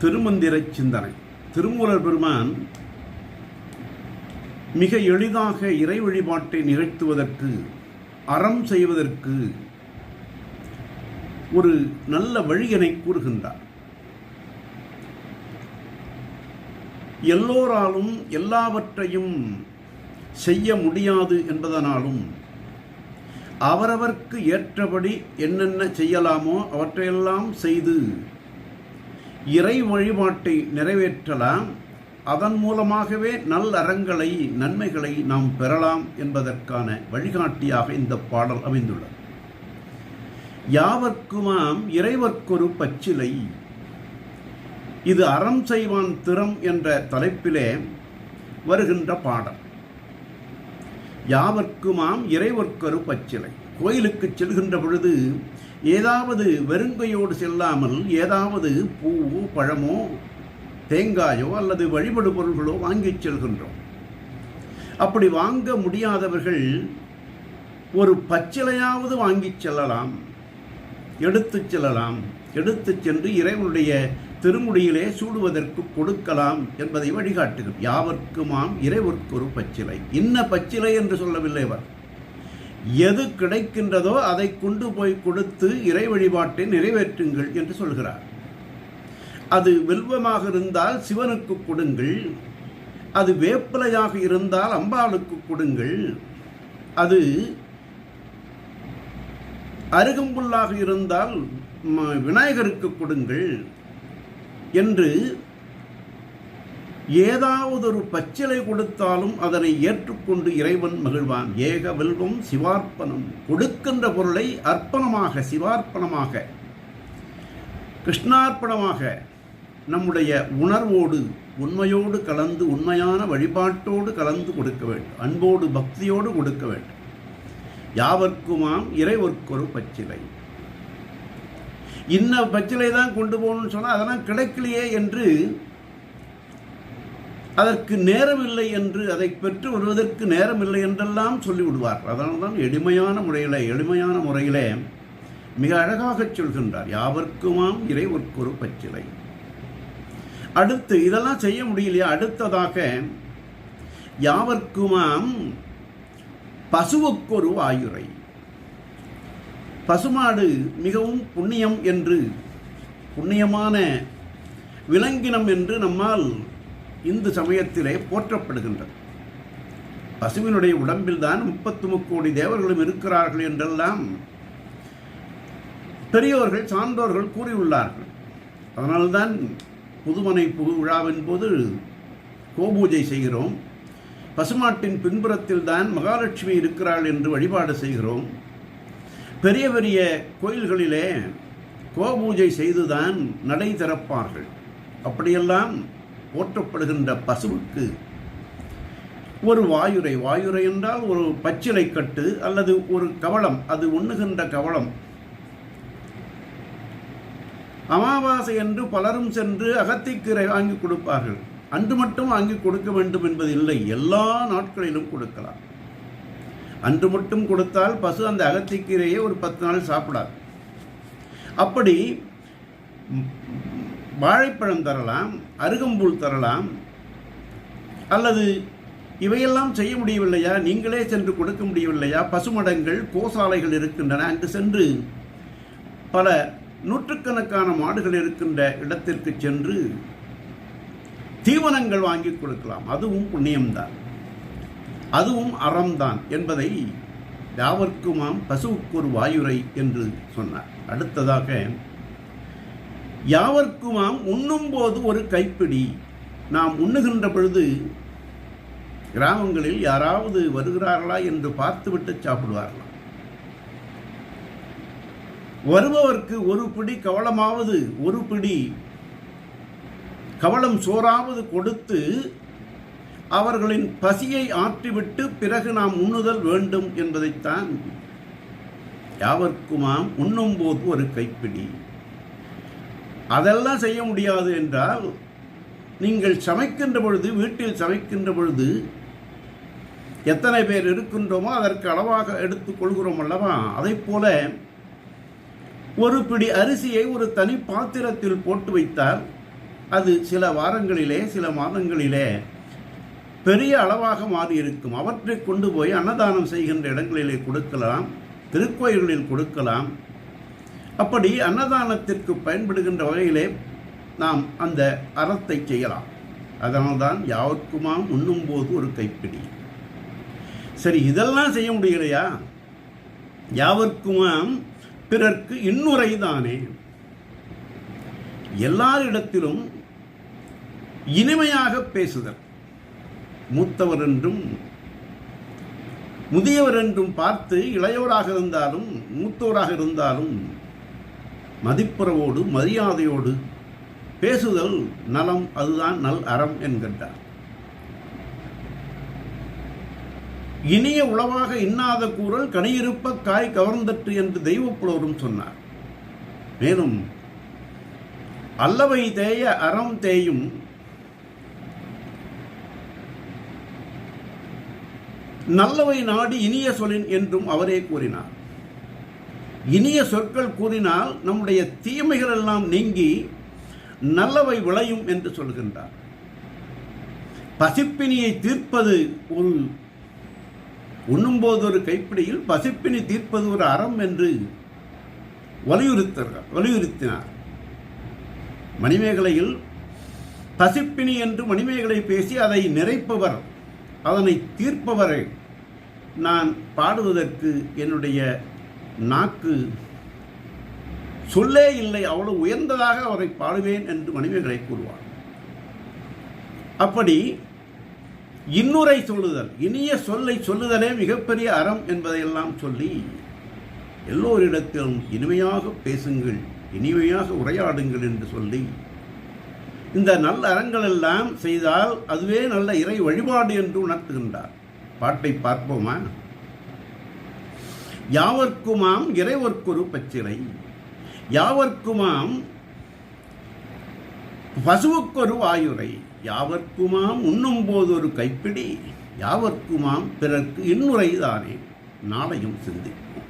திருமந்திர சிந்தனை. திருமூலர் பெருமான் மிக எளிதாக இறை வழிபாட்டை நிகழ்த்துவதற்கு அறம் செய்வதற்கு ஒரு நல்ல வழியினை கூறுகின்றார். எல்லோராலும் எல்லாவற்றையும் செய்ய முடியாது என்பதனாலும் அவரவர்க்கு ஏற்றபடி என்னென்ன செய்யலாமோ அவற்றையெல்லாம் செய்து இறை வழிபாட்டை நிறைவேற்றலாம். அதன் மூலமாகவே நல்லறங்களை நன்மைகளை நாம் பெறலாம் என்பதற்கான வழிகாட்டியாக இந்த பாடல் அமைந்துள்ளது. யாவர்க்குமாம் இறைவர்க்கொரு பச்சிலை. இது அறம் செய்வான் திறம் என்ற தலைப்பிலே வருகின்ற பாடல். யாவர்க்குமாம் இறைவர்க்கொரு பச்சிலை. கோயிலுக்கு செல்கின்ற பொழுது ஏதாவது வெறுங்கையோடு செல்லாமல் ஏதாவது பூவோ பழமோ தேங்காயோ அல்லது வழிபடு பொருள்களோ வாங்கிச் செல்கின்றோம். அப்படி வாங்க முடியாதவர்கள் ஒரு பச்சிலையாவது வாங்கிச் செல்லலாம் எடுத்துச் செல்லலாம் எடுத்துச் சென்று இறைவனுடைய திருமுடியிலே சூடுவதற்கு கொடுக்கலாம் என்பதை வழிகாட்டுகிறோம் யாவர்க்குமாம் இறைவர்க்கு ஒரு பச்சிலை. இன்ன பச்சிலை என்று சொல்லவில்லை அவர். எது கிடைக்கின்றதோ அதை கொண்டு போய் கொடுத்து இறை வழிபாட்டை நிறைவேற்றுங்கள் என்று சொல்கிறார். அது வெல்வமாக இருந்தால் சிவனுக்கு கொடுங்கள். அது வேப்பிலையாக இருந்தால் அம்பாளுக்கு கொடுங்கள். அது அருகம்புல்லாக இருந்தால் ம- விநாயகருக்கு கொடுங்கள் என்று ஏதாவது ஒரு பச்சிலை கொடுத்தாலும் அதனை ஏற்றுக்கொண்டு இறைவன் மகிழ்வான். ஏக வெல்வம் சிவார்ப்பணம். கொடுக்கின்ற பொருளை அர்ப்பணமாக சிவார்ப்பணமாக கிருஷ்ணார்ப்பணமாக நம்முடைய உணர்வோடு உண்மையோடு கலந்து உண்மையான வழிபாட்டோடு கலந்து கொடுக்க வேண்டும். அன்போடு பக்தியோடு கொடுக்க வேண்டும். யாவர்க்குமாம் இறைவர்க்கொரு பச்சிலை. இன்ன பச்சிலை தான் கொண்டு போகணும்னு சொன்னால் அதெல்லாம் கிடைக்கலையே என்று அதற்கு நேரமில்லை என்று அதை பெற்று வருவதற்கு நேரமில்லை என்றெல்லாம் சொல்லிவிடுவார். அதனால்தான் தான் எளிமையான முறையில் எளிமையான முறையில் மிக அழகாகச் சொல்கின்றார். யாவர்க்குமாம் இறைவர்க்கொரு பச்சிலை. அடுத்து இதெல்லாம் செய்ய முடியலையா அடுத்ததாக யாவர்க்குமாம் பசுவுக்கொரு ஆயுரை. பசுமாடு மிகவும் புண்ணியம் என்று புண்ணியமான விலங்கினம் என்று நம்மால் இந்து சமயத்திலே போற்றப்படுகின்றது. பசுவினுடைய உடம்பில்தான் முப்பத்து முக்கோடி தேவர்களும் இருக்கிறார்கள் என்றெல்லாம் பெரியோர்கள் சான்றோர்கள் கூறியுள்ளார்கள். அதனால்தான் புதுமனை புகு விழாவின் போது கோபூஜை செய்கிறோம். பசுமாட்டின் பின்புறத்தில் தான் மகாலட்சுமி இருக்கிறாள் என்று வழிபாடு செய்கிறோம். பெரிய பெரிய கோயில்களிலே கோபூஜை செய்துதான் நடை திறப்பார்கள். அப்படியெல்லாம் போற்றப்படுகின்ற பசுவுக்கு. ஒரு வாயுரை வாயுரை என்றால் ஒரு பச்சிலை கட்டு அல்லது ஒரு கவளம் அது உண்ணுகின்ற கவளம். அமாவாசை என்று பலரும் சென்று அகத்திக்கீரை வாங்கி கொடுப்பார்கள். அன்று மட்டும் வாங்கி கொடுக்க வேண்டும் என்பது இல்லை எல்லா நாட்களிலும் கொடுக்கலாம். அன்று மட்டும் கொடுத்தால் பசு அந்த அகத்திக்கீரையை ஒரு பத்து நாள் சாப்பிடாது. அப்படி வாழைப்பழம் தரலாம் அருகம்புல் தரலாம் அல்லது இவையெல்லாம் செய்ய முடியவில்லையா? நீங்களே சென்று கொடுக்க முடியவில்லையா? பசுமடங்கள் கோசாலைகள் இருக்கின்றன. அங்கு சென்று பல நூற்றுக்கணக்கான மாடுகள் இருக்கின்ற இடத்திற்கு சென்று தீவனங்கள் வாங்கி கொடுக்கலாம். அதுவும் புண்ணியம்தான். அதுவும் அறம்தான் என்பதை யாவர்க்குமாம் பசுவுக்கு ஒரு வாயுரை என்று சொன்னார். அடுத்ததாக யாவர்க்குமாம் உண்ணும்போது ஒரு கைப்பிடி. நாம் உண்ணுகின்ற பொழுது கிராமங்களில் யாராவது வருகிறார்களா என்று பார்த்துவிட்டு சாப்பிடுவார்களாம். வருபவர்க்கு ஒரு பிடி கவளமாவது ஒரு பிடி கவளம் சோறாவது கொடுத்து அவர்களின் பசியை ஆற்றிவிட்டு பிறகு நாம் உண்ணுதல் வேண்டும் என்பதைத்தான் யாவர்க்குமாம் உண்ணும்போது ஒரு கைப்பிடி. அதெல்லாம் செய்ய முடியாது என்றால் நீங்கள் சமைக்கின்ற பொழுது வீட்டில் சமைக்கின்ற பொழுது எத்தனை பேர் இருக்கின்றோமோ அதற்கு அளவாக எடுத்துக் கொள்கிறோம் அல்லவா? அதைப் போல ஒரு பிடி அரிசியை ஒரு தனி பாத்திரத்தில் போட்டு வைத்தால் அது சில வாரங்களிலே சில மாதங்களிலே பெரிய அளவாக மாறி இருக்கும் அவற்றை கொண்டு போய் அன்னதானம் செய்கின்ற இடங்களிலே கொடுக்கலாம் திருக்கோயில்களில் கொடுக்கலாம் அப்படி அன்னதானத்திற்கு பயன்படுகின்ற வகையிலே நாம் அந்த அறத்தை செய்யலாம். அதனால்தான் யாவர்க்குமாம் உண்ணும்போது ஒரு கைப்பிடி. சரி இதெல்லாம் செய்ய முடியலையா? யாவர்க்குமாம் பிறர்க்கு இன்னுரை தானே எல்லாரிடத்திலும் இனிமையாக பேசுதல். மூத்தவர் என்றும் முதியவர் என்றும் பார்த்து இளையவராக இருந்தாலும் மூத்தவராக இருந்தாலும் மதிப்புறவோடு மரியாதையோடு பேசுதல் நலம் அதுதான் நல் அறம் என்கின்றார். இனிய உளவாக இன்னாத கூறல் கனியிருப்ப காய் கவர்ந்தற்று என்று தெய்வப்புலவரும் சொன்னார். மேலும் அல்லவை தேய அறம் தேயும் நல்லவை நாடி இனிய சொலின் என்றும் அவரே கூறினார். இனிய சொற்கள் கூறினால் நம்முடைய தீமைகள் எல்லாம் நீங்கி நல்லவை விளையும் என்று சொல்கின்றார். பசிப்பினியை தீர்ப்பது ஒரு உண்ணும்போது ஒரு கைப்பிடியில் பசிப்பினி தீர்ப்பது ஒரு அறம் என்று வலியுறுத்தார் வலியுறுத்தினார். மணிமேகலையில் பசிப்பினி என்று மணிமேகலை பேசி அதை நிறைப்பவர் அதனை தீர்ப்பவரை நான் பாடுவதற்கு என்னுடைய நாக்கு சொல்லே இல்லை அவ்வளவு உயர்ந்ததாக அவரை பாடுவேன் என்று மனிதர்களை கூறுவார். அப்படி இன்னுரை சொல்லுதல் இனிய சொல்லை சொல்லுதலே மிகப்பெரிய அறம் என்பதையெல்லாம் சொல்லி எல்லோரிடத்திலும் இனிமையாக பேசுங்கள் இனிமையாக உரையாடுங்கள் என்று சொல்லி இந்த நல்ல அறங்கள் எல்லாம் செய்தால் அதுவே நல்ல இறை வழிபாடு என்று உணர்த்துகின்றார். பாட்டை பார்ப்போமா? யாவர்க்குமாம் இறைவர்க்கொரு பச்சிலை யாவர்க்குமாம் பசுவுக்கொரு வாயுரை யாவர்க்குமாம் உண்ணும் போது ஒரு கைப்பிடி. யாவர்க்குமாம் பிறர்க்கு இன்னுரை தானே. நாளையும் சிந்திப்போம்.